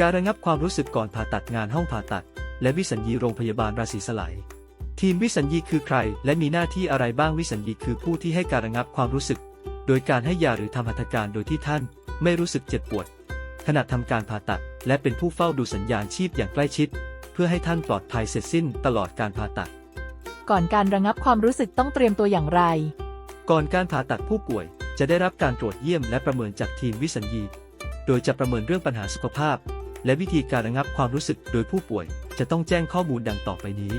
การระงับความรู้สึกก่อนผ่าตัดงานห้องผ่าตัด และวิสัญญีโรงพยาบาลราศีสไลยทีมวิสัญญีคือใคร และมีหน้าที่อะไรบ้างวิสัญญีคือผู้ที่ให้การระงับความรู้สึก โดยการให้ยาหรือทำหัตถการโดยที่ท่าน ไม่รู้สึกเจ็บปวด ขณะทำการผ่าตัด และเป็นผู้เฝ้าดูสัญญาณชีพอย่างใกล้ชิด เพื่อให้ท่านปลอดภัยเสร็จสิ้นตลอดการผ่าตัด ก่อนการระงับความรู้สึกต้องเตรียมตัวอย่างไร ก่อนการผ่าตัดผู้ป่วย จะได้รับการตรวจเยี่ยมและประเมินจากทีมวิสัญญี โดยจะประเมินเรื่องปัญหาสุขภาพ และวิธีการระงับความรู้สึกโดยผู้ป่วย จะต้องแจ้งข้อมูลดังต่อไปนี้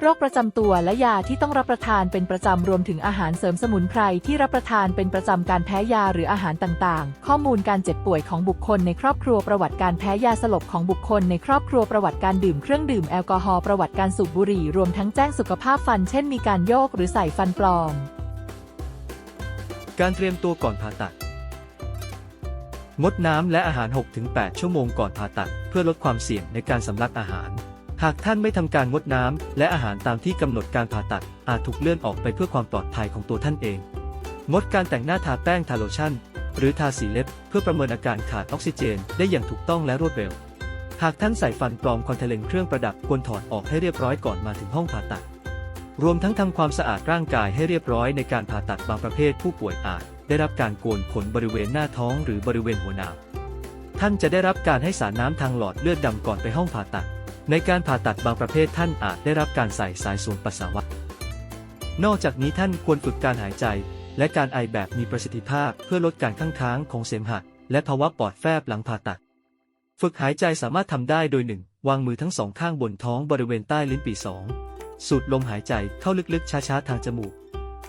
โรคประจำตัวและยาที่ต้องรับประทานเป็นประจำรวมถึงอาหารเสริมสมุนไพรที่รับประทานเป็นประจำการแพ้ยาหรืออาหารต่างๆ ข้อมูลการเจ็บป่วยของบุคคลในครอบครัวประวัติการแพ้ยาสลบของบุคคลในครอบครัวประวัติการดื่มเครื่องดื่มแอลกอฮอล์ประวัติการสูบบุหรี่รวมทั้งแจ้งสุขภาพฟัน เช่นมีการโยกหรือใส่ฟันปลอม การเตรียมตัวก่อนผ่าตัด งดน้ำและอาหาร 6-8 ชั่วโมงก่อนผ่าตัด เพื่อลดความเสี่ยงในการสำลักอาหาร หากท่านไม่ทำการงดน้ำและอาหารตามที่กำหนดการผ่าตัด อาจถูกเลื่อนออกไปเพื่อความปลอดภัยของตัวท่านเอง งดการแต่งหน้าทาแป้งทาโลชั่น หรือทาสีเล็บ เพื่อประเมินอาการขาดออกซิเจน ได้อย่างถูกต้องและรวดเร็ว หากท่านใส่ฟันปลอมคอนแทคเลนส์เครื่องประดับควรถอดออกให้เรียบร้อยก่อนมาถึงห้องผ่าตัด รวมทั้งทำความสะอาดร่างกายให้เรียบร้อยในการผ่าตัดบางประเภทผู้ป่วยอาจ ได้รับการโกนขนบริเวณหน้าท้องหรือบริเวณหัวหนาวท่านจะได้รับการให้สารน้ำทางหลอดเลือดดำก่อนไปห้องผ่าตัด ในการผ่าตัดบางประเภทท่านอาจได้รับการใส่สายสูงปัสสาวะ นอกจากนี้ท่านควรฝึกการหายใจ และการไอแบบมีประสิทธิภาพเพื่อลดการข้างค้างของเสมหะและภาวะปอดแฟบหลังผ่าตัด ฝึกหายใจสามารถทำได้โดย 1. วางมือทั้งสองข้างบนท้องบริเวณใต้ลิ้นปี่ 2. สูดลมหายใจเข้าลึกๆช้าๆทางจมูก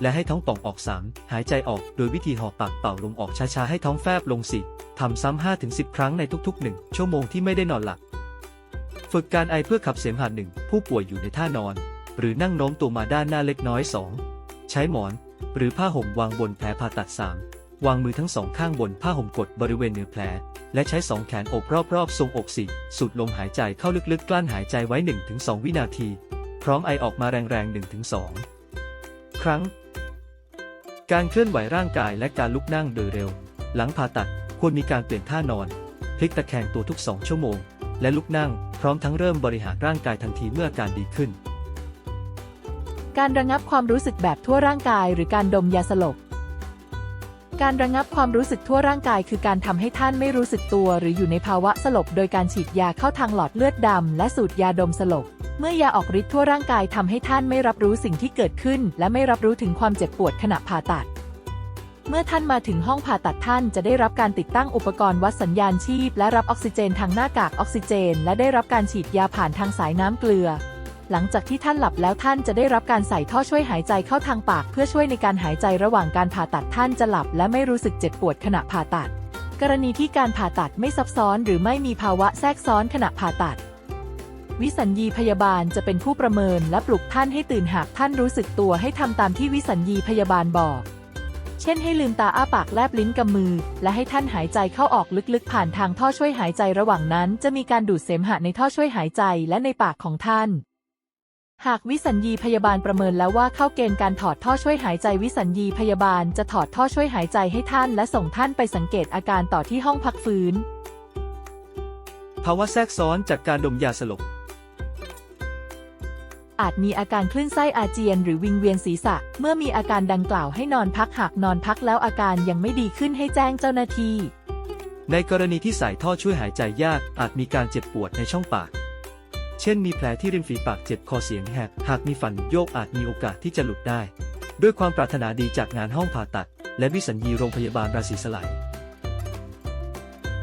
และให้ท้องป่องออก 3. หายใจออกโดยวิธีหอบปากเป่าลมออกช้าๆให้ท้องแฟบลง 4. ทำซ้ำ 5-10 ครั้งในทุก ๆ 1 ชั่วโมงที่ไม่ได้นอนหลับ ฝึกการไอเพื่อขับเสมหะหนึ่งผู้ป่วยอยู่ในท่านอน หรือนั่งโน้มตัวมาด้านหน้าเล็กน้อย 2. ใช้หมอน หรือผ้าห่มวางบนแผลผ่าตัด 3. วางมือทั้งสองข้างบนผ้าห่มกดบริเวณเหนือแผล และใช้สองแขนอกรอบๆทรงอกสี่สูดลมหายใจเข้าลึกๆ กลั้นหายใจไว้ 1-2 วินาที พร้อมไอออกมาแรงๆ1-2 ครั้ง การเคลื่อนไหวร่างกายและการลุกนั่งโดยเร็ว หลังผ่าตัดควรมีการเปลี่ยนท่านอน พลิกตะแคงตัวทุก 2 ชั่วโมง และลุกนั่งพร้อมทั้งเริ่มบริหารร่างกายทันทีเมื่ออาการดีขึ้น การระงับความรู้สึกแบบทั่วร่างกาย หรือการดมยาสลบ การระงับความรู้สึกทั่วร่างกาย คือการทำให้ท่านไม่รู้สึกตัว หรืออยู่ในภาวะสลบ โดยการฉีดยาเข้าทางหลอดเลือดดำและสูดยาดมสลบ เมื่อยาออกฤทธิ์ทั่วร่างกายทำให้ท่านไม่รับรู้สิ่งที่เกิดขึ้น และไม่รับรู้ถึงความเจ็บปวดขณะผ่าตัด เมื่อท่านมาถึงห้องผ่าตัดท่านจะได้รับการติดตั้งอุปกรณ์วัดสัญญาณชีพ และรับออกซิเจนทางหน้ากากออกซิเจน และได้รับการฉีดยาผ่านทางสายน้ำเกลือ หลังจากที่ท่านหลับแล้วท่านจะได้รับการใส่ท่อช่วยหายใจเข้าทางปาก เพื่อช่วยในการหายใจระหว่างการผ่าตัดท่านจะหลับ และไม่รู้สึกเจ็บปวดขณะผ่าตัด กรณีที่การผ่าตัดไม่ซับซ้อน หรือไม่มีภาวะแทรกซ้อนขณะผ่าตัด วิสัญญีพยาบาลจะเป็นผู้ประเมินและปลุกท่านให้ตื่นหากท่านรู้สึกตัวให้ทำตามที่วิสัญญีพยาบาลบอก เช่นให้ลืมตาอ้าปากแลบลิ้นกับมือ และให้ท่านหายใจเข้าออกลึกๆ ผ่านทางท่อช่วยหายใจระหว่างนั้น จะมีการดูดเสมหะในท่อช่วยหายใจและในปากของท่าน หากวิสัญญีพยาบาลประเมินแล้วว่าเข้าเกณฑ์การถอดท่อช่วยหายใจวิสัญญีพยาบาลจะถอดท่อช่วยหายใจให้ท่าน และส่งท่านไปสังเกตอาการต่อที่ห้องพักฟื้นภาวะแทรกซ้อนจากการดมยาสลบ อาจมีอาการคลื่นไส้อาเจียนหรือวิงเวียนศีรษะ เมื่อมีอาการดังกล่าวให้นอนพักหากนอนพักแล้วอาการยังไม่ดีขึ้นให้แจ้งเจ้าหน้าที่ ในกรณีที่ใส่ท่อช่วยหายใจยาก อาจมีการเจ็บปวดในช่องปาก เช่นมีแผลที่ริมฝีปากเจ็บคอเสียงแหบหากมีฟันโยกอาจมีโอกาสที่จะหลุดได้ ด้วยความปรารถนาดีจากงานห้องผ่าตัด และวิสัญญีโรงพยาบาลราศีสไลย